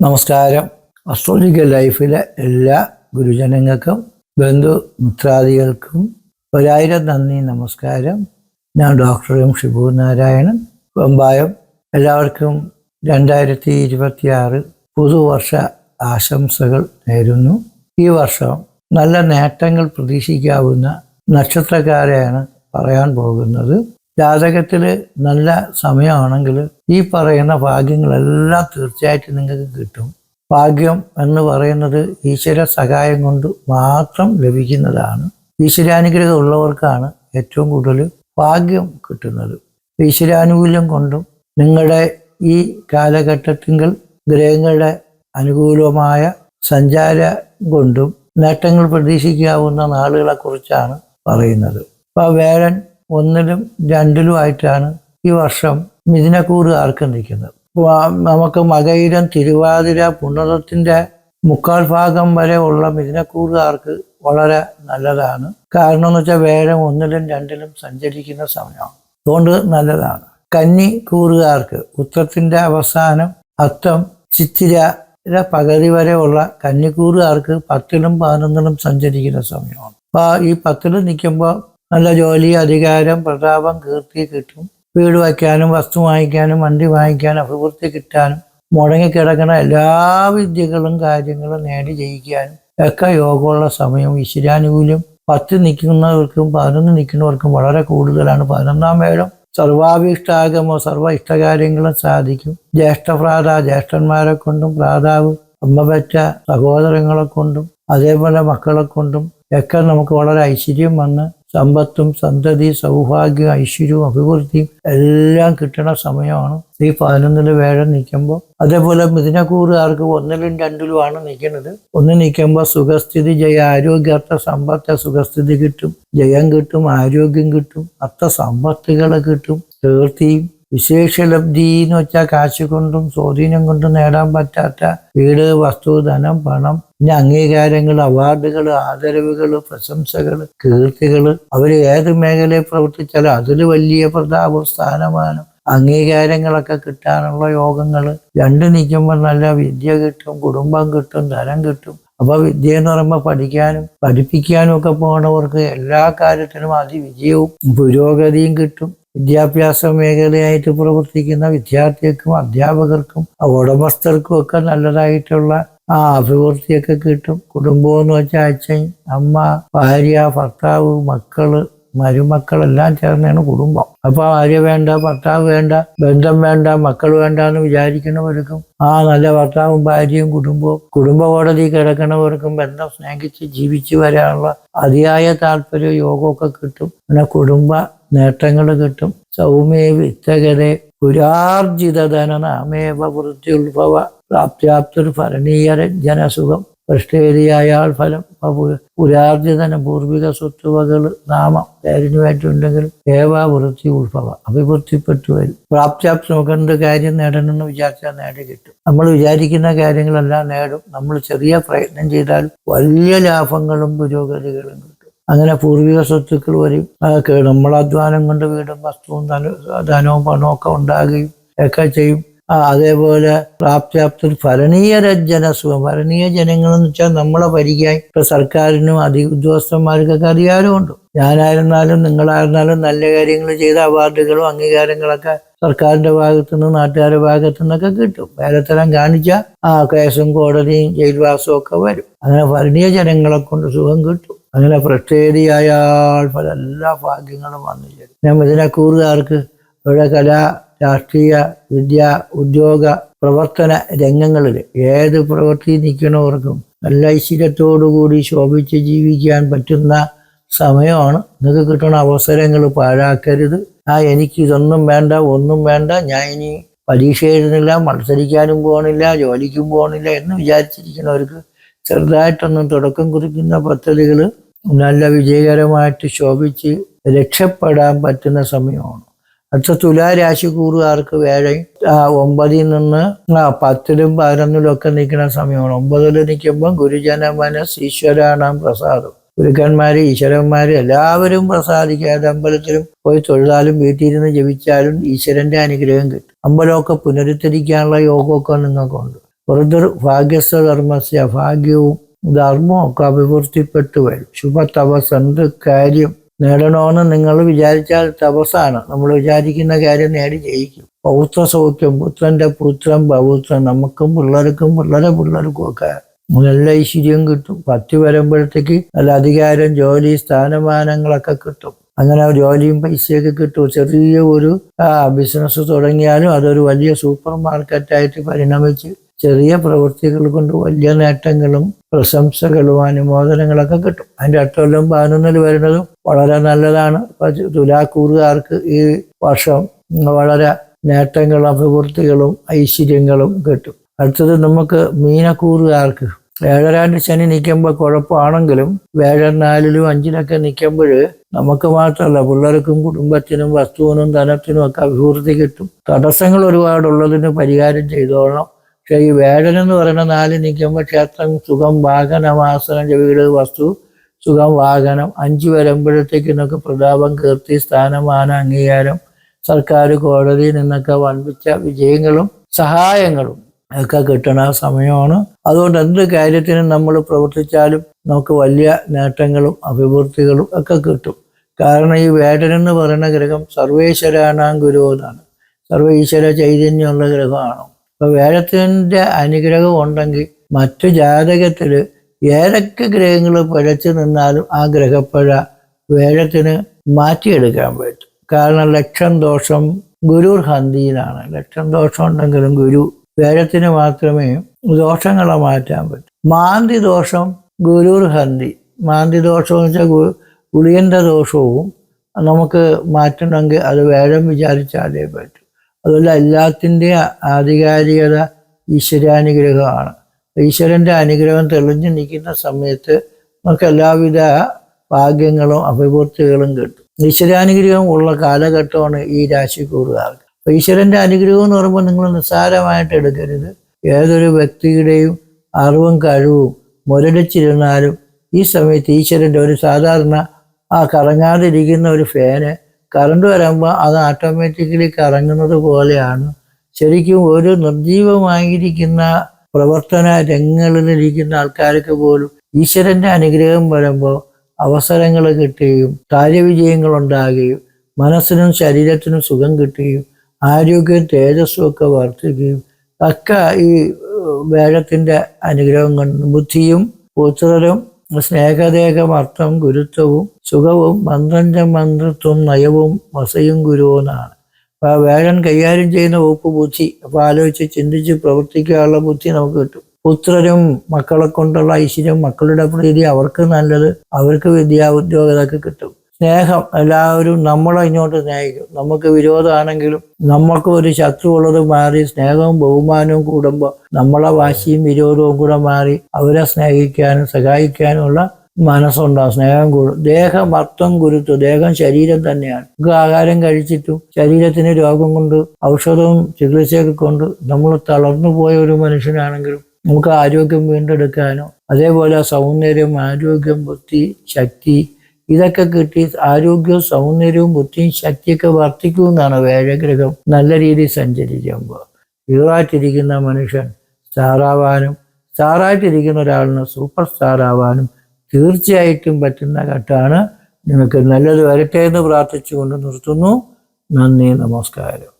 നമസ്കാരം. അസ്ട്രോളജിക്കൽ ലൈഫിലെ എല്ലാ ഗുരുജനങ്ങൾക്കും ബന്ധു മിത്രാദികൾക്കും ഒരായിരം നന്ദി നമസ്കാരം. ഞാൻ ഡോക്ടർ എം ഷിബു നാരായണൻ വെമ്പായം എല്ലാവർക്കും രണ്ടായിരത്തി ഇരുപത്തിയാറ് പുതുവർഷ ആശംസകൾ നേരുന്നു. ഈ വർഷം നല്ല നേട്ടങ്ങൾ പ്രതീക്ഷിക്കാവുന്ന നക്ഷത്രക്കാരെയാണ് പറയാൻ പോകുന്നത്. ജാതകത്തിൽ നല്ല സമയമാണെങ്കിൽ ഈ പറയുന്ന ഭാഗ്യങ്ങളെല്ലാം തീർച്ചയായിട്ടും നിങ്ങൾക്ക് കിട്ടും. ഭാഗ്യം എന്ന് പറയുന്നത് ഈശ്വര സഹായം കൊണ്ട് മാത്രം ലഭിക്കുന്നതാണ്. ഈശ്വരാനുഗ്രഹം ഉള്ളവർക്കാണ് ഏറ്റവും കൂടുതൽ ഭാഗ്യം കിട്ടുന്നത്. ഈശ്വരാനുകൂല്യം കൊണ്ടും നിങ്ങളുടെ ഈ കാലഘട്ടത്തിൽ ഗ്രഹങ്ങളുടെ അനുകൂലമായ സഞ്ചാരം കൊണ്ടും നേട്ടങ്ങൾ പ്രതീക്ഷിക്കാവുന്ന നാളുകളെക്കുറിച്ചാണ് പറയുന്നത്. അപ്പോൾ വേഴൻ ഒന്നിലും രണ്ടിലുമായിട്ടാണ് ഈ വർഷം മിഥുനക്കൂറുകാർക്ക് നിൽക്കുന്നത്. നമുക്ക് മകയിരം തിരുവാതിര പുണറത്തിന്റെ മുക്കാൽ ഭാഗം വരെ ഉള്ള മിഥുനക്കൂറുകാർക്ക് വളരെ നല്ലതാണ്. കാരണം എന്ന് വെച്ചാൽ വേഗം ഒന്നിലും രണ്ടിലും സഞ്ചരിക്കുന്ന സമയമാണ് അതുകൊണ്ട് നല്ലതാണ്. കന്നി കൂറുകാർക്ക് ഉത്രത്തിന്റെ അവസാനം അത്തം ചിത്തിര പകുതി വരെ ഉള്ള കന്നിക്കൂറുകാർക്ക് പത്തിലും പതിനൊന്നിലും സഞ്ചരിക്കുന്ന സമയമാണ്. അപ്പോൾ ഈ പത്തിൽ നിൽക്കുമ്പോൾ നല്ല ജോലി അധികാരം പ്രതാപം കീർത്തി കിട്ടും. വീട് വയ്ക്കാനും വസ്തു വാങ്ങിക്കാനും വണ്ടി വാങ്ങിക്കാനും അഭിവൃദ്ധി കിട്ടാനും മുടങ്ങിക്കിടക്കുന്ന എല്ലാ വിദ്യകളും കാര്യങ്ങളും നേടി ജയിക്കാനും ഒക്കെ യോഗമുള്ള സമയം. ഈശ്വരാനുകൂല്യം പത്ത് നിൽക്കുന്നവർക്കും പതിനൊന്ന് നിൽക്കുന്നവർക്കും വളരെ കൂടുതലാണ്. പതിനൊന്നാം മേളം സർവാഭിഷ്ടാഗമോ സർവ ഇഷ്ടകാര്യങ്ങളും സാധിക്കും. ജ്യേഷ്ഠഭ്രാത ജ്യേഷ്ഠന്മാരെ കൊണ്ടും ഭ്രാതാവ് അമ്മ പറ്റ സഹോദരങ്ങളെ കൊണ്ടും അതേപോലെ മക്കളെ കൊണ്ടും ഒക്കെ നമുക്ക് വളരെ ഐശ്വര്യം വന്ന് സമ്പത്തും സന്തതി സൗഭാഗ്യം ഐശ്വര്യവും അഭിവൃദ്ധിയും എല്ലാം കിട്ടണ സമയമാണ്. ഈ പതിനൊന്നിൽ വേഴം നിൽക്കുമ്പോൾ അതേപോലെ മിഥുനക്കൂറുകാർക്ക് ഒന്നിലും രണ്ടിലും ആണ് നിൽക്കുന്നത്. ഒന്ന് നിൽക്കുമ്പോൾ സുഖസ്ഥിതി ജയ ആരോഗ്യാർത്ഥ സമ്പത്ത് സുഖസ്ഥിതി കിട്ടും ജയം കിട്ടും ആരോഗ്യം കിട്ടും അർത്ഥ സമ്പത്തുകൾ കിട്ടും കീർത്തിയും വിശേഷലബ്ധി എന്ന് വെച്ചാൽ കാശ് കൊണ്ടും സ്വാധീനം കൊണ്ടും നേടാൻ പറ്റാത്ത വീട് വസ്തു ധനം പണം പിന്നെ അംഗീകാരങ്ങൾ അവാർഡുകൾ ആദരവുകൾ പ്രശംസകൾ കീർത്തികൾ അവർ ഏത് മേഖലയിൽ പ്രവർത്തിച്ചാലും അതിൽ വലിയ പ്രതാപം സ്ഥാനമാനം അംഗീകാരങ്ങളൊക്കെ കിട്ടാനുള്ള യോഗങ്ങൾ രണ്ട് നിൽക്കുമ്പോൾ നല്ല വിദ്യ കിട്ടും കുടുംബം കിട്ടും ധനം കിട്ടും. അപ്പൊ വിദ്യ എന്ന് പറയുമ്പോൾ പഠിക്കാനും പഠിപ്പിക്കാനും ഒക്കെ പോണവർക്ക് എല്ലാ കാര്യത്തിനും അതിവിജയവും പുരോഗതിയും കിട്ടും. വിദ്യാഭ്യാസ മേഖലയായിട്ട് പ്രവർത്തിക്കുന്ന വിദ്യാർത്ഥികൾക്കും അധ്യാപകർക്കും ഉടമസ്ഥർക്കും ഒക്കെ നല്ലതായിട്ടുള്ള ആ അഭിവൃദ്ധിയൊക്കെ കിട്ടും. കുടുംബം എന്ന് വെച്ചാൽ അച്ഛൻ അമ്മ ഭാര്യ ഭർത്താവ് മക്കൾ മരുമക്കളെല്ലാം ചേർന്നാണ് കുടുംബം. അപ്പൊ ഭാര്യ വേണ്ട ഭർത്താവ് വേണ്ട ബന്ധം വേണ്ട മക്കൾ വേണ്ട എന്ന് വിചാരിക്കുന്നവർക്കും ആ നല്ല ഭർത്താവും ഭാര്യയും കുടുംബവും കുടുംബ കോടതി കിടക്കുന്നവർക്കും ബന്ധം സ്നേഹിച്ച് ജീവിച്ചു വരാനുള്ള അതിയായ താല്പര്യം യോഗമൊക്കെ കിട്ടും. പിന്നെ കുടുംബ നേട്ടങ്ങൾ കിട്ടും. സൗമ്യ വിത്തകരെ പുരാർജിതധനനാമേവ വൃത്തിയുത്ഭവ പ്രാപ്ത്യാപ്തൊരു ഭരണീയര ജനസുഖം. പൃഷ്ഠേരിയായാൽ ഫലം പുരാർജിതന പൂർവിക സ്വത്തുവകൾ നാമം പേരിന് വേണ്ടിയുണ്ടെങ്കിൽ ഏവാ വൃത്തി ഉത്ഭവ. അഭിവൃദ്ധിപ്പെട്ടു വരും. പ്രാപ്തിയാപ്തി നമുക്ക് കാര്യം നേടണമെന്ന് വിചാരിച്ചാൽ നേടി കിട്ടും. നമ്മൾ വിചാരിക്കുന്ന കാര്യങ്ങളെല്ലാം നേടും. നമ്മൾ ചെറിയ പ്രയത്നം ചെയ്താൽ വലിയ ലാഭങ്ങളും പുരോഗതികളും അങ്ങനെ പൂർവിക സ്വത്തുക്കൾ വരും. അധ്വാനം കൊണ്ട് വീടും വസ്തുവും ധനവും പണവും ഒക്കെ ഉണ്ടാകുകയും ഒക്കെ ചെയ്യും. അതേപോലെ പ്രാപ്തി ഭരണീയ ജനസുഖം ഭരണീയ ജനങ്ങൾ എന്ന് വെച്ചാൽ നമ്മളെ ഭരിക്കാൻ ഇപ്പൊ സർക്കാരിനും അധി ഉദ്യോഗസ്ഥന്മാർക്കൊക്കെ അധികാരമുണ്ട്. ഞാനായിരുന്നാലും നിങ്ങളായിരുന്നാലും നല്ല കാര്യങ്ങൾ ചെയ്ത അവാർഡുകളും അംഗീകാരങ്ങളൊക്കെ സർക്കാരിന്റെ ഭാഗത്തു നിന്ന് നാട്ടുകാരുടെ ഭാഗത്തു നിന്നൊക്കെ കിട്ടും. വേലത്തരം കാണിച്ച ആ കേസും കോടതിയും ജയിൽവാസവും ഒക്കെ വരും. അങ്ങനെ ഭരണീയ ജനങ്ങളെ കൊണ്ട് സുഖം കിട്ടും. അങ്ങനെ പ്രത്യേകതയായാൽ പല എല്ലാ ഭാഗ്യങ്ങളും വന്നു ചേരും ഞാൻ ഇതിനെക്കൂറുകാർക്ക് ഇവിടെ കല രാഷ്ട്രീയ വിദ്യ ഉദ്യോഗ പ്രവർത്തന രംഗങ്ങളിൽ ഏത് പ്രവൃത്തി നിൽക്കുന്നവർക്കും നല്ല ഐശ്വര്യത്തോടുകൂടി ശോഭിച്ച് ജീവിക്കാൻ പറ്റുന്ന സമയമാണ്. നിങ്ങൾക്ക് കിട്ടുന്ന അവസരങ്ങൾ പാഴാക്കരുത്. ആ എനിക്ക് ഇതൊന്നും വേണ്ട ഒന്നും വേണ്ട. ഞാൻ ഇനി പരീക്ഷ എഴുതുന്നില്ല മത്സരിക്കാനും പോകണില്ല ജോലിക്കും പോകണില്ല എന്ന് വിചാരിച്ചിരിക്കുന്നവർക്ക് ചെറുതായിട്ടൊന്നും തുടക്കം കുറിക്കുന്ന പദ്ധതികൾ നല്ല വിജയകരമായിട്ട് ശോഭിച്ച് രക്ഷപ്പെടാൻ പറ്റുന്ന സമയമാണ്. അടുത്ത തുലാരാശി കൂറുകാർക്ക് വേറെ ഒമ്പതിൽ നിന്ന് ആ പത്തിലും പതിനൊന്നിലും ഒക്കെ നിൽക്കുന്ന സമയമാണ്. ഒമ്പതിൽ നിൽക്കുമ്പോൾ ഗുരുജന മനസ് ഈശ്വരാണാം പ്രസാദം. ഗുരുക്കന്മാര് ഈശ്വരന്മാര് എല്ലാവരും പ്രസാദിക്കാതെ അമ്പലത്തിലും പോയി തൊഴുതാലും വീട്ടിലിരുന്ന് ജപിച്ചാലും ഈശ്വരന്റെ അനുഗ്രഹം കിട്ടും. അമ്പലമൊക്കെ പുനരുദ്ധരിക്കാനുള്ള യോഗമൊക്കെ നിങ്ങൾക്കുണ്ട്. വെറുതെ ഭാഗ്യസ്ഥ ധർമ്മസ്യ ഭാഗ്യവും ധർമ്മവും ഒക്കെ അഭിവൃദ്ധിപ്പെട്ടു വരും ശുഭ തപസ് എന്ത് കാര്യം നേടണമെന്ന് നിങ്ങൾ വിചാരിച്ചാൽ തപസ്സാണ്. നമ്മൾ വിചാരിക്കുന്ന കാര്യം നേടി ജയിക്കും. പൗത്ര സൗഖ്യം പുത്രന്റെ പുത്രൻ പൗത്രൻ നമുക്കും പിള്ളേർക്കും പിള്ളേരെ പിള്ളേർക്കും ഒക്കെ നല്ല ഐശ്വര്യം കിട്ടും. പത്തി വരുമ്പോഴത്തേക്ക് നല്ല അധികാരം ജോലി സ്ഥാനമാനങ്ങളൊക്കെ കിട്ടും. അങ്ങനെ ജോലിയും പൈസയൊക്കെ കിട്ടും. ചെറിയ ഒരു ബിസിനസ് തുടങ്ങിയാലും അതൊരു വലിയ സൂപ്പർ മാർക്കറ്റായിട്ട് പരിണമിച്ച് ചെറിയ പ്രവൃത്തികൾ കൊണ്ട് വലിയ നേട്ടങ്ങളും പ്രശംസകളും അനുമോദനങ്ങളൊക്കെ കിട്ടും. അതിന്റെ അട്ടമെല്ലാം പതിനൊന്നിൽ വരുന്നതും വളരെ നല്ലതാണ്. ഇപ്പൊ തുലാക്കൂറുകാർക്ക് ഈ വർഷം വളരെ നേട്ടങ്ങളും അഭിവൃദ്ധികളും ഐശ്വര്യങ്ങളും കിട്ടും. അടുത്തത് നമുക്ക് മീനക്കൂറുകാർക്ക്. ഏഴരാണ്ട് ശനി നിൽക്കുമ്പോൾ കുഴപ്പമാണെങ്കിലും വേഴം നാലിലും അഞ്ചിലൊക്കെ നിൽക്കുമ്പോൾ നമുക്ക് മാത്രമല്ല പിള്ളേർക്കും കുടുംബത്തിനും വസ്തുവിനും ധനത്തിനും ഒക്കെ അഭിവൃദ്ധി കിട്ടും. തടസ്സങ്ങൾ ഒരുപാടുള്ളതിന് പരിഹാരം ചെയ്തോളണം. പക്ഷേ ഈ വേഴൻ എന്ന് പറയുന്ന നാല് നിൽക്കുമ്പോൾ ക്ഷേത്രം സുഖം വാഹനം ആസനം വീട് വസ്തു സുഖം വാഹനം. അഞ്ച് വരുമ്പോഴത്തേക്കിനൊക്കെ പ്രതാപം കീർത്തി സ്ഥാനമാന അംഗീകാരം സർക്കാർ കോടതിയിൽ നിന്നൊക്കെ വൻപിച്ച വിജയങ്ങളും സഹായങ്ങളും ഒക്കെ കിട്ടണ സമയമാണ്. അതുകൊണ്ട് എന്ത് കാര്യത്തിനും നമ്മൾ പ്രവർത്തിച്ചാലും നമുക്ക് വലിയ നേട്ടങ്ങളും അഭിവൃദ്ധികളും ഒക്കെ കിട്ടും. കാരണം ഈ വേടൻ എന്ന് പറയുന്ന ഗ്രഹം സർവേശ്വരാണാം ഗുരു എന്നാണ് സർവേശ്വര ചൈതന്യമുള്ള ഗ്രഹമാണ്. അപ്പൊ വേഴത്തിന്റെ അനുഗ്രഹം ഉണ്ടെങ്കിൽ മറ്റു ജാതകത്തിൽ ഏതൊക്കെ ഗ്രഹങ്ങൾ പിഴച്ചു നിന്നാലും ആ ഗ്രഹപ്പഴ വേഴത്തിന് മാറ്റിയെടുക്കാൻ പറ്റും. കാരണം ലക്ഷം ദോഷം ഗുരു ഹന്തിയിലാണ്. ലക്ഷം ദോഷം ഉണ്ടെങ്കിലും ഗുരു വേഴത്തിന് മാത്രമേ ദോഷങ്ങളെ മാറ്റാൻ പറ്റൂ. മാന്തി ദോഷം ഗുരുർ ഹന്തി. മാന്തി ദോഷം എന്ന് വെച്ചാൽ ഗുളിയന്റെ ദോഷവും നമുക്ക് മാറ്റണമെങ്കിൽ അത് വേഴം വിചാരിച്ചാലേ പറ്റൂ. അതുപോലെ എല്ലാത്തിന്റെ ആധികാരികത ഈശ്വരാനുഗ്രഹമാണ്. ഈശ്വരന്റെ അനുഗ്രഹം തെളിഞ്ഞു നിൽക്കുന്ന സമയത്ത് നമുക്ക് എല്ലാവിധ ഭാഗ്യങ്ങളും അഭിവൃദ്ധികളും കിട്ടും. ഈശ്വരാനുഗ്രഹം ഉള്ള കാലഘട്ടമാണ് ഈ രാശിക്കൂറുകാർക്ക് അപ്പൊ ഈശ്വരന്റെ അനുഗ്രഹം എന്ന് പറയുമ്പോൾ നിങ്ങൾ നിസ്സാരമായിട്ട് എടുക്കരുത്. ഏതൊരു വ്യക്തിയുടെയും അറിവും കഴിവും മുരടിച്ചിരുന്നാലും ഈ സമയത്ത് ഈശ്വരന്റെ ഒരു സാധാരണ ആ കറങ്ങാതിരിക്കുന്ന ഒരു ഫാന് കറണ്ട് വരുമ്പോൾ അത് ഓട്ടോമാറ്റിക്കലി കറങ്ങുന്നത് പോലെയാണ്. ശരിക്കും ഒരു നിർജീവമായിരിക്കുന്ന പ്രവർത്തന രംഗങ്ങളിലിരിക്കുന്ന ആൾക്കാർക്ക് പോലും ഈശ്വരന്റെ അനുഗ്രഹം വരുമ്പോൾ അവസരങ്ങൾ കിട്ടുകയും കാര്യവിജയങ്ങൾ ഉണ്ടാകുകയും മനസ്സിനും ശരീരത്തിനും സുഖം കിട്ടുകയും ആരോഗ്യവും തേജസ്സും ഒക്കെ വർദ്ധിക്കുകയും ഒക്കെ ഈ വേഴത്തിന്റെ അനുഗ്രഹം കൊണ്ട് ബുദ്ധിയും പുത്രരും സ്നേഹദേഹം അർത്ഥം ഗുരുത്വവും സുഖവും മന്ത്രഞ്ച മന്ത്രത്വം നയവും വസയും ഗുരുവെന്നാണ് അപ്പൊ ആ വേഴൻ കൈകാര്യം ചെയ്യുന്ന വകുപ്പ് ബുദ്ധി അപ്പൊ ആലോചിച്ച് ചിന്തിച്ച് പ്രവർത്തിക്കാനുള്ള ബുദ്ധി നമുക്ക് കിട്ടും. പുത്രരും മക്കളെ കൊണ്ടുള്ള ഐശ്വര്യം മക്കളുടെ പ്രീതി അവർക്ക് നല്ലത് അവർക്ക് വിദ്യാ ഉദ്യോഗതൊക്കെ കിട്ടും. സ്നേഹം എല്ലാവരും നമ്മളെ ഇങ്ങോട്ട് സ്നേഹിക്കും. നമുക്ക് വിരോധമാണെങ്കിലും നമുക്ക് ഒരു ശത്രു ഉള്ളത് മാറി സ്നേഹവും ബഹുമാനവും കൂടുമ്പോൾ നമ്മളെ വാശിയും വിരോധവും കൂടെ മാറി അവരെ സ്നേഹിക്കാനും സഹായിക്കാനുമുള്ള മനസ്സുണ്ടാവും സ്നേഹം കൂടും. ദേഹം അർത്ഥം ഗുരുത്വം ദേഹം ശരീരം തന്നെയാണ്. നമുക്ക് ആഹാരം കഴിച്ചിട്ടും ശരീരത്തിന് രോഗം കൊണ്ട് ഔഷധവും ചികിത്സയൊക്കെ കൊണ്ട് നമ്മൾ തളർന്നു പോയ ഒരു മനുഷ്യനാണെങ്കിലും നമുക്ക് ആരോഗ്യം വീണ്ടെടുക്കാനോ അതേപോലെ സൗന്ദര്യം ആരോഗ്യം ബുദ്ധി ശക്തി ഇതൊക്കെ കിട്ടി ആരോഗ്യവും സൗന്ദര്യവും ബുദ്ധിയും ശക്തിയൊക്കെ വർദ്ധിക്കുമെന്നാണ് വേഴഗ്രഹം നല്ല രീതിയിൽ സഞ്ചരിക്കുമ്പോൾ. ഹീറായിട്ടിരിക്കുന്ന മനുഷ്യൻ സ്റ്റാറാവാനും സ്റ്റാറായിട്ടിരിക്കുന്ന ഒരാളിന് സൂപ്പർ സ്റ്റാറാവാനും തീർച്ചയായിട്ടും പറ്റുന്ന ഘട്ടമാണ്. നിങ്ങൾക്ക് നല്ലത് വരട്ടെ എന്ന് പ്രാർത്ഥിച്ചുകൊണ്ട് നിർത്തുന്നു. നന്ദി നമസ്കാരം.